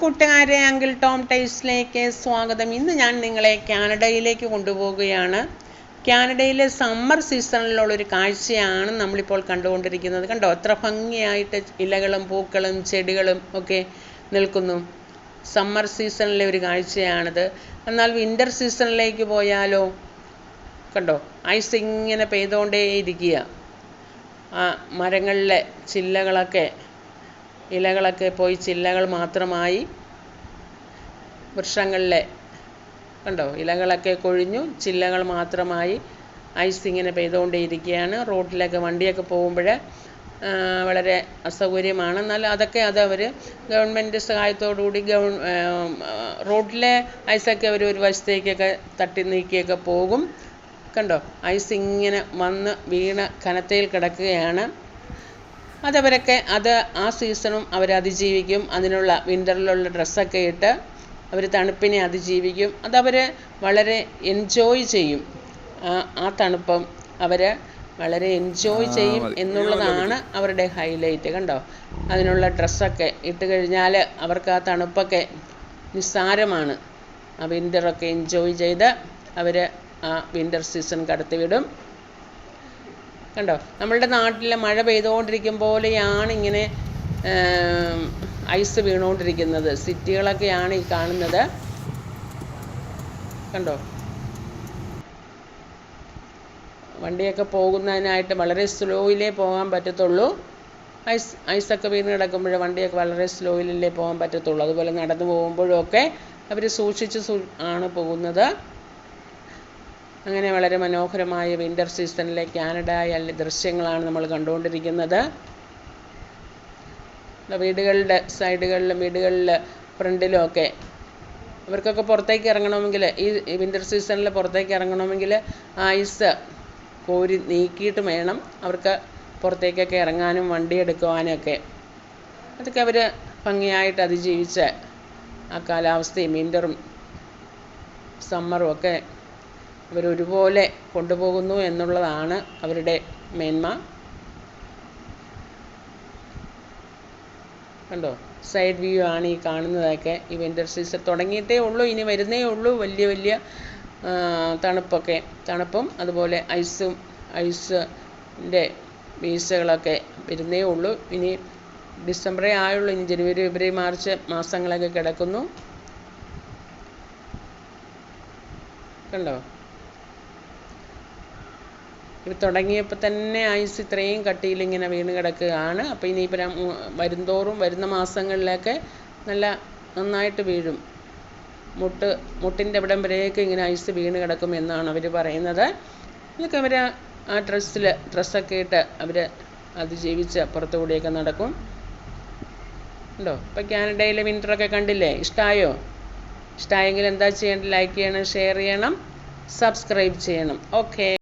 കൂട്ടുകാരെ uncle Tom ടൈസിലേക്ക് സ്വാഗതം. ഇന്ന് ഞാൻ നിങ്ങളെ കാനഡയിലേക്ക് കൊണ്ടുപോവുകയാണ്. കാനഡയിലെ സമ്മർ സീസണിലുള്ളൊരു കാഴ്ചയാണ് നമ്മളിപ്പോൾ കണ്ടുകൊണ്ടിരിക്കുന്നത്. കണ്ടോ? എത്ര ഭംഗിയായിട്ട് ഇലകളും പൂക്കളും ചെടികളും ഒക്കെ നിൽക്കുന്നു. സമ്മർ സീസണിലെ ഒരു കാഴ്ചയാണിത്. എന്നാൽ വിന്റർ സീസണിലേക്ക് പോയാലോ? കണ്ടോ? ഐസ് ഇങ്ങനെ പെയ്തുകൊണ്ടേ ഇരിക്കുക ആ മരങ്ങളിലെ ചില്ലകളൊക്കെ ഇലകളൊക്കെ പോയി ചില്ലകൾ മാത്രമായി വൃക്ഷങ്ങളിലെ കണ്ടോ? ഇലകളൊക്കെ കൊഴിഞ്ഞു ചില്ലകൾ മാത്രമായി ഐസ് ഇങ്ങനെ പെയ്തുകൊണ്ടേയിരിക്കുകയാണ്. റോഡിലൊക്കെ വണ്ടിയൊക്കെ പോകുമ്പോൾ വളരെ അസൗകര്യമാണ്. എന്നാൽ അതൊക്കെ അത് അവർ ഗവൺമെന്റ് സഹായത്തോടുകൂടി ഗവ റോഡിലെ ഐസൊക്കെ അവർ ഒരു വശത്തേക്കൊക്കെ തട്ടി നീക്കിയൊക്കെ പോകും. കണ്ടോ? ഐസ് ഇങ്ങനെ വന്ന് വീണ് കനത്തയിൽ കിടക്കുകയാണ്. അതവരൊക്കെ അത് ആ സീസണും അവർ അതിജീവിക്കും. അതിനുള്ള വിന്ററിലുള്ള ഡ്രസ്സൊക്കെ ഇട്ട് അവർ തണുപ്പിനെ അതിജീവിക്കും. അതവർ വളരെ എൻജോയ് ചെയ്യും. ആ ആ തണുപ്പം അവർ വളരെ എൻജോയ് ചെയ്യും എന്നുള്ളതാണ് അവരുടെ ഹൈലൈറ്റ് കണ്ടോ? അതിനുള്ള ഡ്രസ്സൊക്കെ ഇട്ട് കഴിഞ്ഞാൽ അവർക്ക് ആ തണുപ്പൊക്കെ നിസ്സാരമാണ്. ആ വിന്ററൊക്കെ എൻജോയ് ചെയ്ത് അവർ ആ വിന്റർ സീസൺ കടത്തിവിടും. കണ്ടോ? നമ്മളുടെ നാട്ടിലെ മഴ പെയ്തുകൊണ്ടിരിക്കും പോലെയാണ് ഇങ്ങനെ ഐസ് വീണുകൊണ്ടിരിക്കുന്നത്. സിറ്റികളൊക്കെയാണ് ഈ കാണുന്നത്. കണ്ടോ? വണ്ടിയൊക്കെ പോകുന്നതിനായിട്ട് വളരെ സ്ലോയിലേ പോകാൻ പറ്റത്തുള്ളൂ. ഐസ് ഐസൊക്കെ വീണ് കിടക്കുമ്പോൾ വണ്ടിയൊക്കെ വളരെ സ്ലോയിലല്ലേ പോകാൻ പറ്റത്തുള്ളൂ. അതുപോലെ നടന്നു പോകുമ്പോഴൊക്കെ അവർ സൂക്ഷിച്ച് സൂ ആണ് പോകുന്നത്. അങ്ങനെ വളരെ മനോഹരമായ വിന്റർ സീസണിലെ കാനഡയിലെ ദൃശ്യങ്ങളാണ് നമ്മൾ കണ്ടുകൊണ്ടിരിക്കുന്നത്. വീടുകളുടെ സൈഡുകളിലും വീടുകളിൽ ഫ്രണ്ടിലും ഒക്കെ ഇവർക്കൊക്കെ പുറത്തേക്ക് ഇറങ്ങണമെങ്കിൽ ഈ വിന്റർ സീസണിൽ പുറത്തേക്ക് ഇറങ്ങണമെങ്കിൽ ഐസ് കോരി നീക്കിയിട്ട് വേണം. അവർക്ക് പുറത്തേക്കൊക്കെ ഇറങ്ങാനും വണ്ടി എടുക്കുവാനൊക്കെ അതൊക്കെ അവർ ഭംഗിയായിട്ട് അതിജീവിച്ച് ആ കാലാവസ്ഥയും വിന്ററും സമ്മറും ഒക്കെ അവരൊരുപോലെ കൊണ്ടുപോകുന്നു എന്നുള്ളതാണ് അവരുടെ മേന്മ. കണ്ടോ? സൈഡ് വ്യൂ ആണ് ഈ കാണുന്നതൊക്കെ ഈ വിന്റർ സീസൺ തുടങ്ങിയിട്ടേ ഉള്ളൂ ഇനി വരുന്നേ ഉള്ളൂ. വലിയ വലിയ തണുപ്പൊക്കെ തണുപ്പും അതുപോലെ ഐസും ഐസിന്റെ വീഴ്ചകളൊക്കെ വരുന്നേ ഉള്ളൂ. ഇനി ഡിസംബറേ ആയുള്ളൂ ഇനി ജനുവരി ഫെബ്രുവരി മാർച്ച് മാസങ്ങളൊക്കെ കിടക്കുന്നു. കണ്ടോ? ഇത് തുടങ്ങിയപ്പോൾ തന്നെ ആയുസ് ഇത്രയും കട്ടിയിൽ ഇങ്ങനെ വീണ് കിടക്കുകയാണ്. അപ്പോൾ ഇനി ഇപ്പം വരുംതോറും വരുന്ന മാസങ്ങളിലൊക്കെ നല്ല നന്നായിട്ട് വീഴും. മുട്ട് മുട്ടിന്റെ ഇവിടം വരെയൊക്കെ ഇങ്ങനെ ഐസ് വീണ് കിടക്കും എന്നാണ് അവർ പറയുന്നത്. ഇതൊക്കെ അവർ ആ ഡ്രസ്സിൽ ഡ്രസ്സൊക്കെ ഇട്ട് അവർ അതിജീവിച്ച് പുറത്തുകൂടിയൊക്കെ നടക്കും. ഉണ്ടോ? ഇപ്പോൾ കാനഡയിലെ വിന്ററൊക്കെ കണ്ടില്ലേ? ഇഷ്ടമായോ ഇഷ്ടമായെങ്കിൽ എന്താ ചെയ്യേണ്ടത്? ലൈക്ക് ചെയ്യണം ഷെയർ ചെയ്യണം സബ്സ്ക്രൈബ് ചെയ്യണം. ഓക്കേ